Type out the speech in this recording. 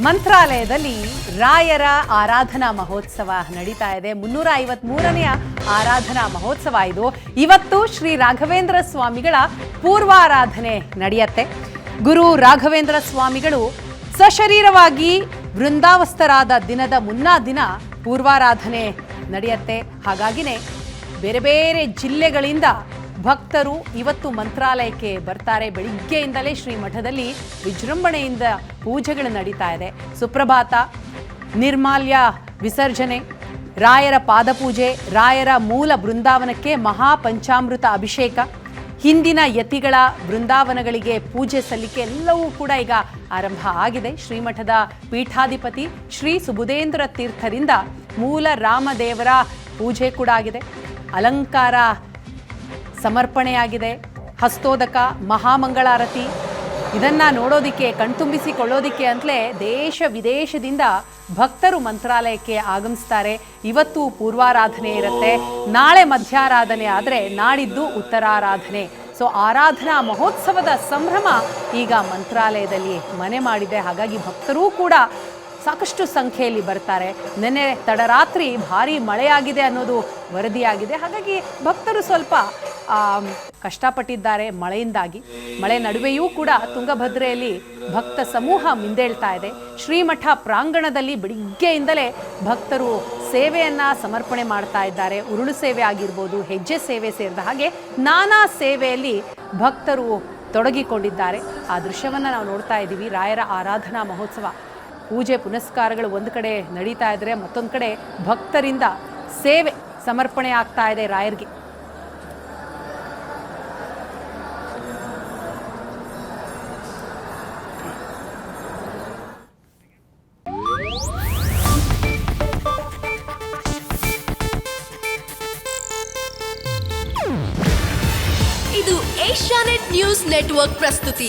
ಮಂತ್ರಾಲಯದಲ್ಲಿ ರಾಯರ ಆರಾಧನಾ ಮಹೋತ್ಸವ ನಡೀತಾ ಇದೆ. ಮುನ್ನೂರ ಐವತ್ಮೂರನೆಯ ಆರಾಧನಾ ಮಹೋತ್ಸವ ಇದು. ಇವತ್ತು ಶ್ರೀ ರಾಘವೇಂದ್ರ ಸ್ವಾಮಿಗಳ ಪೂರ್ವಾರಾಧನೆ ನಡೆಯುತ್ತೆ. ಗುರು ರಾಘವೇಂದ್ರ ಸ್ವಾಮಿಗಳು ಸಶರೀರವಾಗಿ ವೃಂದಾವಸ್ಥರಾದ ದಿನದ ಮುನ್ನಾ ದಿನ ಪೂರ್ವಾರಾಧನೆ ನಡೆಯುತ್ತೆ. ಹಾಗಾಗಿನೇ ಬೇರೆ ಬೇರೆ ಜಿಲ್ಲೆಗಳಿಂದ ಭಕ್ತರು ಇವತ್ತು ಮಂತ್ರಾಲಯಕ್ಕೆ ಬರ್ತಾರೆ. ಬೆಳಿಗ್ಗೆಯಿಂದಲೇ ಶ್ರೀ ಮಠದಲ್ಲಿ ವಿಜೃಂಭಣೆಯಿಂದ ಪೂಜೆಗಳು ನಡೀತಾ ಇದೆ. ಸುಪ್ರಭಾತ, ನಿರ್ಮಾಲ್ಯ, ವಿಸರ್ಜನೆ, ರಾಯರ ಪಾದಪೂಜೆ, ರಾಯರ ಮೂಲ ಬೃಂದಾವನಕ್ಕೆ ಮಹಾಪಂಚಾಮೃತ ಅಭಿಷೇಕ, ಹಿಂದಿನ ಯತಿಗಳ ಬೃಂದಾವನಗಳಿಗೆ ಪೂಜೆ ಸಲ್ಲಿಕೆ ಎಲ್ಲವೂ ಕೂಡ ಈಗ ಆರಂಭ ಆಗಿದೆ. ಶ್ರೀಮಠದ ಪೀಠಾಧಿಪತಿ ಶ್ರೀ ಸುಬುಧೇಂದ್ರ ತೀರ್ಥರಿಂದ ಮೂಲ ರಾಮದೇವರ ಪೂಜೆ ಕೂಡ ಆಗಿದೆ. ಅಲಂಕಾರ ಸಮರ್ಪಣೆಯಾಗಿದೆ. ಹಸ್ತೋದಕ, ಮಹಾಮಂಗಳಾರತಿ, ಇದನ್ನ ನೋಡೋದಿಕ್ಕೆ, ಕಣ್ತುಂಬಿಸಿಕೊಳ್ಳೋದಿಕ್ಕೆ ಅಂತಲೇ ದೇಶ ವಿದೇಶದಿಂದ ಭಕ್ತರು ಮಂತ್ರಾಲಯಕ್ಕೆ ಆಗಮಿಸ್ತಾರೆ. ಇವತ್ತು ಪೂರ್ವಾರಾಧನೆ ಇರುತ್ತೆ. ನಾಳೆ ಮಧ್ಯಾರಾಧನೆ ಆದರೆ ನಾಡಿದ್ದು ಉತ್ತರಾರಾಧನೆ. ಸೊ ಆರಾಧನಾ ಮಹೋತ್ಸವದ ಸಂಭ್ರಮ ಈಗ ಮಂತ್ರಾಲಯದಲ್ಲಿ ಮನೆ ಮಾಡಿದೆ. ಹಾಗಾಗಿ ಭಕ್ತರೂ ಕೂಡ ಸಾಕಷ್ಟು ಸಂಖ್ಯೆಯಲ್ಲಿ ಬರ್ತಾರೆ. ನೆನ್ನೆ ತಡರಾತ್ರಿ ಭಾರಿ ಮಳೆಯಾಗಿದೆ ಅನ್ನೋದು ವರದಿಯಾಗಿದೆ. ಹಾಗಾಗಿ ಭಕ್ತರು ಸ್ವಲ್ಪ ಕಷ್ಟಪಟ್ಟಿದ್ದಾರೆ ಮಳೆಯಿಂದಾಗಿ. ಮಳೆ ನಡುವೆಯೂ ಕೂಡ ತುಂಗಭದ್ರೆಯಲ್ಲಿ ಭಕ್ತ ಸಮೂಹ ಮಿಂದೇಳ್ತಾ ಇದೆ. ಶ್ರೀಮಠ ಪ್ರಾಂಗಣದಲ್ಲಿ ಬೆಳಿಗ್ಗೆಯಿಂದಲೇ ಭಕ್ತರು ಸೇವೆಯನ್ನು ಸಮರ್ಪಣೆ ಮಾಡ್ತಾ ಇದ್ದಾರೆ. ಉರುಳು ಸೇವೆ ಆಗಿರ್ಬೋದು, ಹೆಜ್ಜೆ ಸೇವೆ ಸೇರಿದ ಹಾಗೆ ನಾನಾ ಸೇವೆಯಲ್ಲಿ ಭಕ್ತರು ತೊಡಗಿಕೊಂಡಿದ್ದಾರೆ. ಆ ದೃಶ್ಯವನ್ನು ನಾವು ನೋಡ್ತಾ ಇದ್ದೀವಿ. ರಾಯರ ಆರಾಧನಾ ಮಹೋತ್ಸವ. ಪೂಜೆ ಪುನಸ್ಕಾರಗಳು ಒಂದು ಕಡೆ ನಡೀತಾ ಇದ್ರೆ ಮತ್ತೊಂದು ಕಡೆ ಭಕ್ತರಿಂದ ಸೇವೆ ಸಮರ್ಪಣೆ ಆಗ್ತಾ ಇದೆ ರಾಯರಿಗೆ. ಇದು ಏಷ್ಯಾನೆಟ್ ನ್ಯೂಸ್ ನೆಟ್ವರ್ಕ್ ಪ್ರಸ್ತುತಿ.